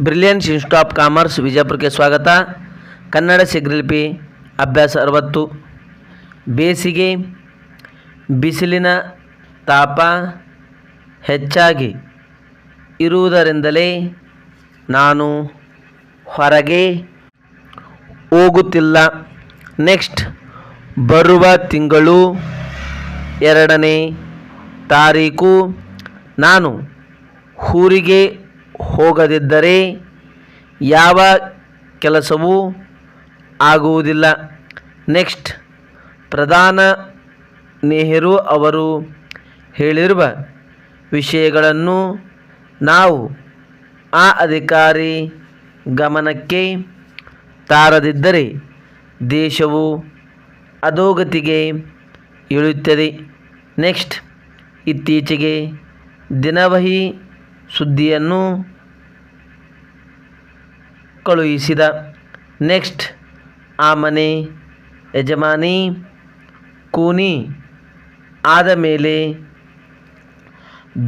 Brilliance institute of commerce ವಿಜಯಪುರಕ್ಕೆ ಸ್ವಾಗತ. ಕನ್ನಡ ಶೀಘ್ರಲಿಪಿ ಅಭ್ಯಾಸ ಅರವತ್ತು. ಬೇಸಿಗೆ, ಬಿಸಿಲಿನ ತಾಪ ಹೆಚ್ಚಾಗಿ ಇರುವುದರಿಂದಲೇ ನಾನು ಹೊರಗೆ ಹೋಗುತ್ತಿಲ್ಲ. ನೆಕ್ಸ್ಟ್ ಬರುವ ತಿಂಗಳು ಎರಡನೇ ತಾರೀಕು. ನಾನು ಊರಿಗೆ ಹೋಗದಿದ್ದರೆ ಯಾವ ಕೆಲಸವೂ ಆಗುವುದಿಲ್ಲ. ನೆಕ್ಸ್ಟ್, ಪ್ರಧಾನ ನೆಹರು ಅವರು ಹೇಳಿರುವ ವಿಷಯಗಳನ್ನು ನಾವು ಆ ಅಧಿಕಾರಿ ಗಮನಕ್ಕೆ ತಾರದಿದ್ದರೆ ದೇಶವು ಅಧೋಗತಿಗೆ ಇಳಿಯುತ್ತದೆ. ನೆಕ್ಸ್ಟ್, ಇತ್ತೀಚೆಗೆ ದಿನವಹಿ ಸುದ್ದಿಯನ್ನು ಕಳುಹಿಸಿದ ನೆಕ್ಸ್ಟ್ ಆ ಮನೆ ಯಜಮಾನಿ ಕೂನಿ ಆದ ಮೇಲೆ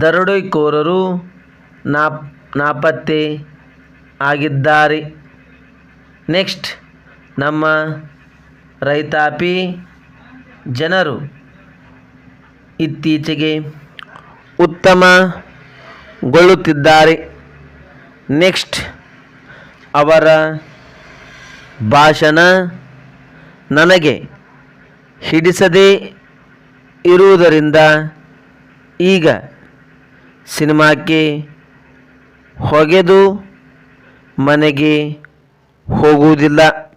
ದರೋಡೆಕೋರರು ನಾಪ್ ನಾಪತ್ತೆ ಆಗಿದ್ದಾರೆ. ನೆಕ್ಸ್ಟ್ ನಮ್ಮ ರೈತಾಪಿ ಜನರು ಇತ್ತೀಚೆಗೆ ಉತ್ತಮಗೊಳ್ಳುತ್ತಿದ್ದಾರೆ ನೆಕ್ಸ್ಟ್ ಅವರ ಭಾಷಣ ನನಗೆ ಹಿಡಿಸದೇ ಇರುವುದರಿಂದ ಈಗ ಸಿನಿಮಾಕ್ಕೆ ಹೊಗೆದು ಮನೆಗೆ ಹೋಗುವುದಿಲ್ಲ.